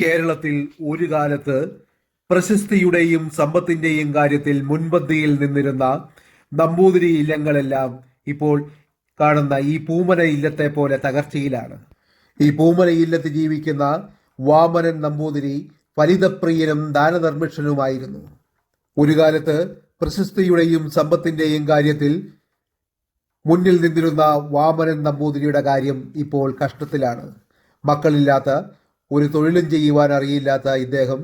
കേരളത്തിൽ ഒരു കാലത്ത് പ്രശസ്തിയുടെയും സമ്പത്തിന്റെയും കാര്യത്തിൽ മുൻപന്തിയിൽ നിന്നിരുന്ന നമ്പൂതിരി ഇല്ലങ്ങളെല്ലാം ഇപ്പോൾ കാണുന്ന ഈ പൂമന ഇല്ലത്തെ പോലെ തകർച്ചയിലാണ്. ഈ പൂമന ഇല്ലത്ത് ജീവിക്കുന്ന വാമനൻ നമ്പൂതിരി ഫലിതപ്രിയനും ദാനധർമ്മിഷ്ഠനുമായിരുന്നു. ഒരു കാലത്ത് പ്രശസ്തിയുടെയും സമ്പത്തിന്റെയും കാര്യത്തിൽ മുന്നിൽ നിന്നിരുന്ന വാമനൻ നമ്പൂതിരിയുടെ കാര്യം ഇപ്പോൾ കഷ്ടത്തിലാണ്. മക്കളില്ലാത്ത ഒരു തൊഴിലും ചെയ്യുവാൻ അറിയില്ലാത്ത ഇദ്ദേഹം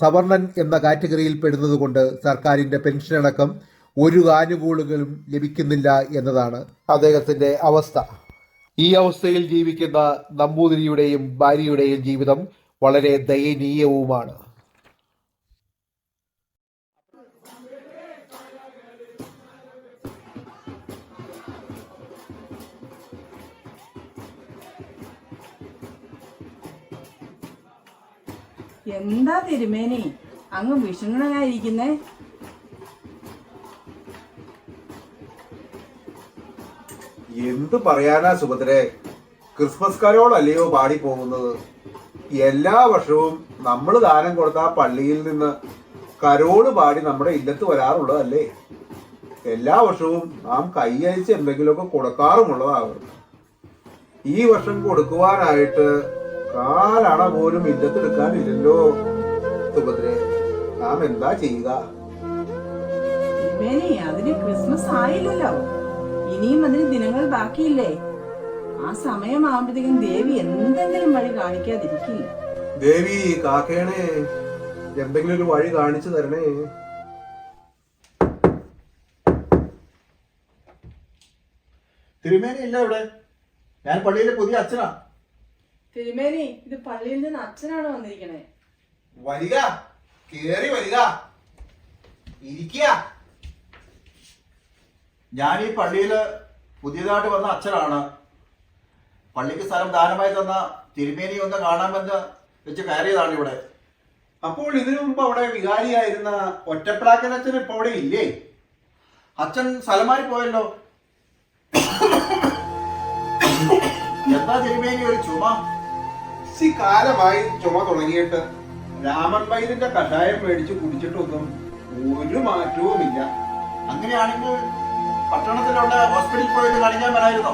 സവർണൻ എന്ന കാറ്റഗറിയിൽ പെടുന്നതുകൊണ്ട് സർക്കാരിന്റെ പെൻഷനടക്കം ഒരു ആനുകൂല്യങ്ങളും ലഭിക്കുന്നില്ല എന്നതാണ് അദ്ദേഹത്തിന്റെ അവസ്ഥ. ഈ അവസ്ഥയിൽ ജീവിക്കുന്ന നമ്പൂതിരിയുടെയും ഭാര്യയുടെയും ജീവിതം വളരെ ദയനീയവുമാണ്. എന്താ തിരുമേനി? അങ്ങ് വിഷണ്ണനായിരിക്കുന്നേ എന്ത് പറയാനാ സുഭദ്രേ? ക്രിസ്മസ് കരോളല്ലയോ പാടി പോകുന്നത് എല്ലാ വർഷവും നമ്മൾ ദാനം കൊടുത്ത ആ പള്ളിയിൽ നിന്ന് കരോൾ പാടി നമ്മുടെ ഇല്ലത്ത് വരാറുള്ളതല്ലേ? എല്ലാ വർഷവും നാം കൈയഴിച്ച് എന്തെങ്കിലുമൊക്കെ കൊടുക്കാറുമുള്ളതാകും ഈ വർഷം കൊടുക്കുവാനായിട്ട് കാലണ പോലും ഇല്ലത്തെടുക്കാനില്ലല്ലോ സുഭദ്രെ. നാം എന്താ ചെയ്യുക? അതിന് ക്രിസ്മസ് ആയില്ലല്ലോ. ഇനിയും അതിന് ദിനങ്ങൾ ബാക്കിയില്ലേ? ആ സമയമാകുമ്പോഴത്തേക്കും ദേവി എന്തെങ്കിലും വഴി കാണിക്കാതിരിക്കില്ല. ദേവി കാക്കേണേ എന്തെങ്കിലും ഒരു വഴി കാണിച്ചു തരണേ. തിരുമേനി ഇല്ല ഇവിടെ. ഞാൻ പള്ളിയിലെ പുതിയ അച്ഛനാ. തിരുമേനി ഇത് പള്ളിയിൽ നിന്ന് അച്ഛനാണ് വന്നിരിക്കണേ. വരിക കേറി വരിക ഇരിക്കുക ഞാൻ ഈ പള്ളിയിൽ പുതിയതായിട്ട് വന്ന അച്ഛനാണ്. പള്ളിക്ക് സ്ഥലം ദാനമായി തന്ന തിരുമേനി ഒന്ന് കാണാമെന്ന് വെച്ച് കയറിയതാണ് ഇവിടെ. അപ്പോൾ ഇതിനു മുമ്പ് അവിടെ വികാരിയായിരുന്ന ഒറ്റപ്ലാക്കൻ അച്ഛൻ ഇപ്പൊ അവിടെ ഇല്ലേ? അച്ഛൻ സ്ഥലമായി പോയല്ലോ. എന്താ തിരുമേനി ഒരു ചുമ? ഇച്ചി കാലമായി ചുമ തുടങ്ങിയിട്ട് രാമൻ വൈദ്യന്റെ കഷായം മേടിച്ച് കുടിച്ചിട്ടൊന്നും ഒരു മാറ്റവുമില്ല. അങ്ങനെയാണെങ്കിൽ പട്ടണത്തിലുള്ള ഹോസ്പിറ്റലിൽ പോയിട്ട് കാണിക്കാൻ വരായിരുന്നോ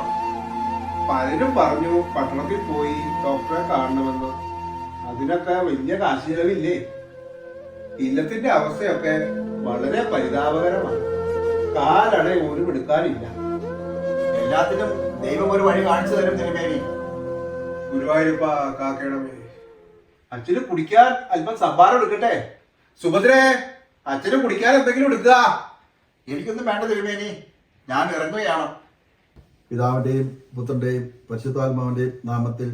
പലരും പറഞ്ഞു പട്ടണത്തിൽ പോയി ഡോക്ടറെ കാണണമെന്ന്. അതിനൊക്കെ വലിയ കാശ് ചെലവില്ലേ ഇല്ലത്തിന്റെ അവസ്ഥയൊക്കെ വളരെ പരിതാപകരമാണ്. കാലണ ഒരു എടുക്കാനില്ല. എല്ലാത്തിനും ദൈവം ഒരു വഴി കാണിച്ചു തരും തിരുമേനി ഗുരുവായൂരപ്പ കാക്കണമേ അച്ഛന് കുടിക്കാൻ അല്പം സമ്പാരം എടുക്കട്ടെ? സുഭദ്രേ അച്ഛന് കുടിക്കാൻ എന്തെങ്കിലും എടുക്കുക. എനിക്കൊന്നും വേണ്ട തിരുമേനി. ഞാൻ ഇറങ്ങുകയാണ്. പിതാവിന്റെയും പുത്രന്റെയും പരിശുദ്ധാത്മാവിന്റെയും നാമത്തിൽ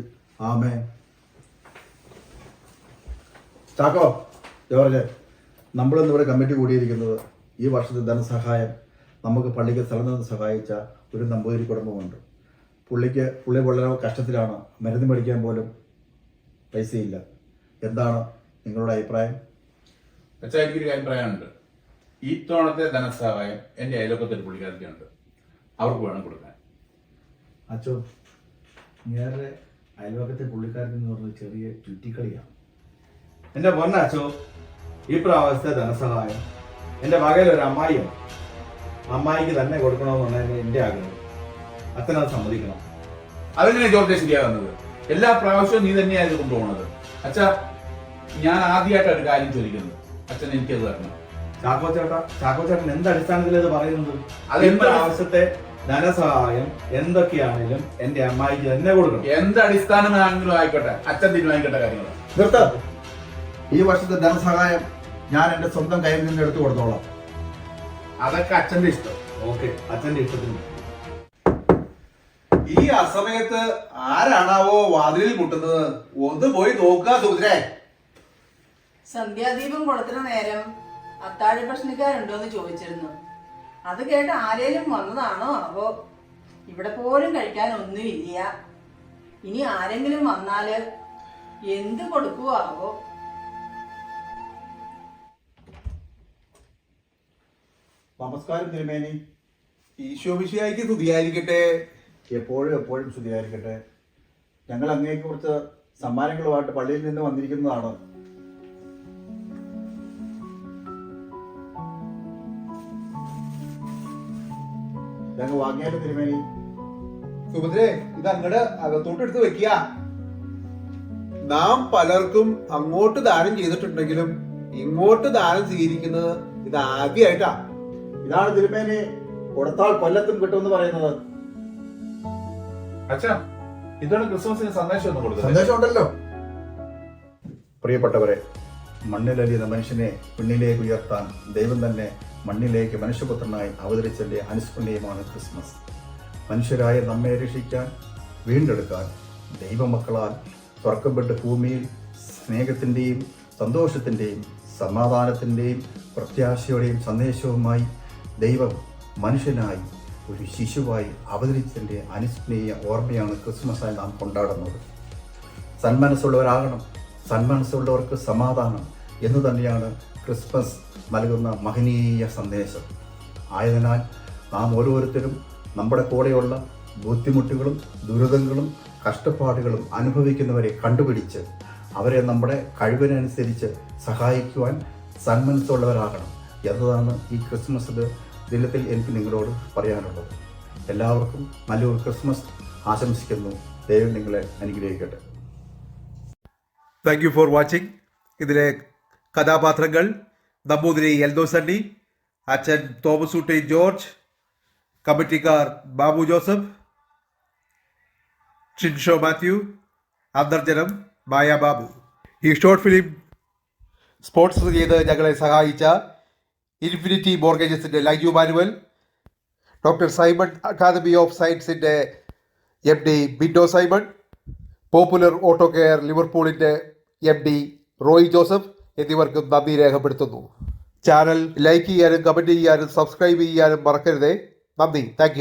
ആമേ ചാക്കോ ജോർജ് നമ്മളിന്ന് ഇവിടെ കമ്മിറ്റി കൂടിയിരിക്കുന്നത് ഈ വർഷത്തെ ധനസഹായം നമുക്ക് പള്ളിക്ക് സ്ഥലം നിന്ന് സഹായിച്ച ഒരു നമ്പൂതിരി കുടുംബമുണ്ട്. പുള്ളിക്ക് പുള്ളി വളരെ കഷ്ടത്തിലാണ്. മരുന്ന് മേടിക്കാൻ പോലും പൈസയില്ല. എന്താണ് നിങ്ങളുടെ അഭിപ്രായം? അച്ഛാ എനിക്കൊരു അഭിപ്രായമുണ്ട് ഈ തോണത്തെ ധനസഹായം എന്റെ അയലോക്കത്തിൽ പുള്ളിക്കാർക്കുണ്ട് അവർക്ക് വേണം കൊടുക്കാൻ. അച്ചോ നേരെ അയൽവക്കത്തെ പുള്ളിക്കാരൻ എന്ന് പറഞ്ഞ ചെറിയ ചുറ്റിക്കളിയാണ്. എന്റെ പൊന്നച്ചോ ഈ പ്രാവശ്യത്തെ ധനസഹായം എന്റെ വകയിലൊരു ഒരു അമ്മായിയാണ് അമ്മായിക്ക് തന്നെ കൊടുക്കണമെന്നാണ് എന്റെ ആഗ്രഹം. അച്ഛനത് സമ്മതിക്കണം. അതെങ്ങനെ ജോർജ് ശരിയാകുന്നത് എല്ലാ പ്രാവശ്യവും നീ തന്നെയായത് കൊണ്ടുപോകുന്നത് അച്ഛാ ഞാൻ ആദ്യമായിട്ടാണ് ഒരു കാര്യം ചോദിക്കുന്നത്. അച്ഛൻ എനിക്കത് തരണം. ചാക്കോ ചേട്ടാ ചാക്കോ ചേട്ടൻ എന്ത് അടിസ്ഥാനത്തിൽ ഇത് പറയുന്നത്? അത് എന്റെ ആവശ്യത്തെ ധനസഹായം എന്തൊക്കെയാണെങ്കിലും എന്റെ അമ്മായിക്ക് തന്നെ കൊടുക്കണം. എന്ത് അടിസ്ഥാനമാണെങ്കിലും ആയിക്കോട്ടെ. അച്ഛൻ തീരുമാനിക്കേണ്ട കാര്യങ്ങൾ നിർത്ത. ഈ വർഷത്തെ ധനസഹായം ഞാൻ എന്റെ സ്വന്തം കയ്യിൽ നിന്ന് എടുത്തു കൊടുത്തോളാം. അതൊക്കെ അച്ഛന്റെ ഇഷ്ടം. ഓക്കെ അച്ഛന്റെ ഇഷ്ടത്തിന് ഈ അസമയത്ത് ആരാണാവോ വാതിലിൽ മുട്ടുന്നത്? ഒന്ന് പോയി നോക്കുക സുഭദ്രേ സന്ധ്യാദീപം കൊടുത്തിന നേരം അത്താഴ പ്രശ്നക്കാരുണ്ടോന്ന് ചോദിച്ചിരുന്നു. അത് കേട്ട് ആരേലും വന്നതാണോ? അപ്പോ ഇവിടെ പോലും കഴിക്കാൻ ഒന്നുമില്ല. ഇനി ആരെങ്കിലും വന്നാൽ എന്ത് കൊടുക്കുവാവോ നമസ്കാരം തിരുമേനി. ഈശോ ഈശോമിശിയായിക്ക് തുതിയായിരിക്കട്ടെ എപ്പോഴും എപ്പോഴും സ്തുതിയായിരിക്കട്ടെ ഞങ്ങൾ അങ്ങേക്ക് കുറച്ച് സമ്മാനങ്ങളുമായിട്ട് പള്ളിയിൽ നിന്ന് വന്നിരിക്കുന്നതാണ്? ഞങ്ങൾ വാങ്ങിയാലും തിരുമേനി? സുഭദ്രേ ഇത് അങ്ങടെ അകത്തോട്ട് എടുത്ത് വെക്കുക നാം പലർക്കും അങ്ങോട്ട് ദാനം ചെയ്തിട്ടുണ്ടെങ്കിലും ഇങ്ങോട്ട് ദാനം സ്വീകരിക്കുന്നത് ഇത് ആദ്യമായിട്ടാ ഇതാണ് തിരുമേനി കൊടുത്താൽ കൊല്ലത്തും കിട്ടുമെന്ന് പറയുന്നത്. അച്ഛാ പ്രിയപ്പെട്ടവരെ മണ്ണിലലിയുന്ന മനുഷ്യനെ പിന്നിലേക്ക് ഉയർത്താൻ ദൈവം തന്നെ മണ്ണിലേക്ക് മനുഷ്യപുത്രനായി അവതരിച്ചതിന്റെ അനുസ്മരണീയമാണ് ക്രിസ്മസ്. മനുഷ്യരായ നമ്മെ രക്ഷിക്കാൻ വീണ്ടെടുക്കാൻ ദൈവമക്കളാൽ തുറക്കപ്പെട്ട് ഭൂമിയിൽ സ്നേഹത്തിന്റെയും സന്തോഷത്തിന്റെയും സമാധാനത്തിന്റെയും പ്രത്യാശയുടെയും സന്ദേശവുമായി ദൈവം മനുഷ്യനായി ഒരു ശിശുവായി അവതരിച്ചതിന്റെ അനുസ്മരണീയ ഓർമ്മയാണ് ക്രിസ്മസായി നാം കൊണ്ടാടുന്നത്. സന്മനസ്സുള്ളവരാകണം സന്മനസ്സുള്ളവർക്ക് സമാധാനം എന്ന് തന്നെയാണ് ക്രിസ്മസ് നൽകുന്ന മഹനീയ സന്ദേശം. ആയതിനാൽ നാം ഓരോരുത്തരും നമ്മുടെ കൂടെയുള്ള ബുദ്ധിമുട്ടുകളും ദുരിതങ്ങളും കഷ്ടപ്പാടുകളും അനുഭവിക്കുന്നവരെ കണ്ടുപിടിച്ച് അവരെ നമ്മുടെ കഴിവിനനുസരിച്ച് സഹായിക്കുവാൻ സന്മനസ്സുള്ളവരാകണം എന്നതാണ് ഈ ക്രിസ്മസ് ദിനത്തിൽ എനിക്ക് നിങ്ങളോട് പറയാനുള്ളത് എല്ലാവർക്കും നല്ലൊരു ക്രിസ്മസ് ആശംസിക്കുന്നു. ദൈവം നിങ്ങളെ അനുഗ്രഹിക്കട്ടെ. താങ്ക് യു ഫോർ വാച്ചിങ് ഇതിലെ കഥാപാത്രങ്ങൾ നമ്പൂതിരി എൽദോസണ്ണി അച്ഛൻ തോമസൂട്ടി ജോർജ് കമ്മിറ്റിക്കാർ ബാബു ജോസഫ് ഷിൻഷോ മാത്യു അന്തർജനം മായ ബാബു. ഈ ഷോർട്ട് ഫിലിം സ്പോൺസർ ചെയ്ത് ഞങ്ങളെ സഹായിച്ച infinity മോർഗേജസിന്റെ Laiju Manuel doctor Simon academy of സയൻസിന്റെ M D Bindo Simon popular auto care ലിവർപൂളിന്റെ M D Roy Joseph എന്നിവർക്കും നന്ദി രേഖപ്പെടുത്തുന്നു. ചാനൽ ലൈക്ക് ചെയ്യാനും കമന്റ് ചെയ്യാനും സബ്സ്ക്രൈബ് ചെയ്യാനും മറക്കരുതേ. നന്ദി. താങ്ക്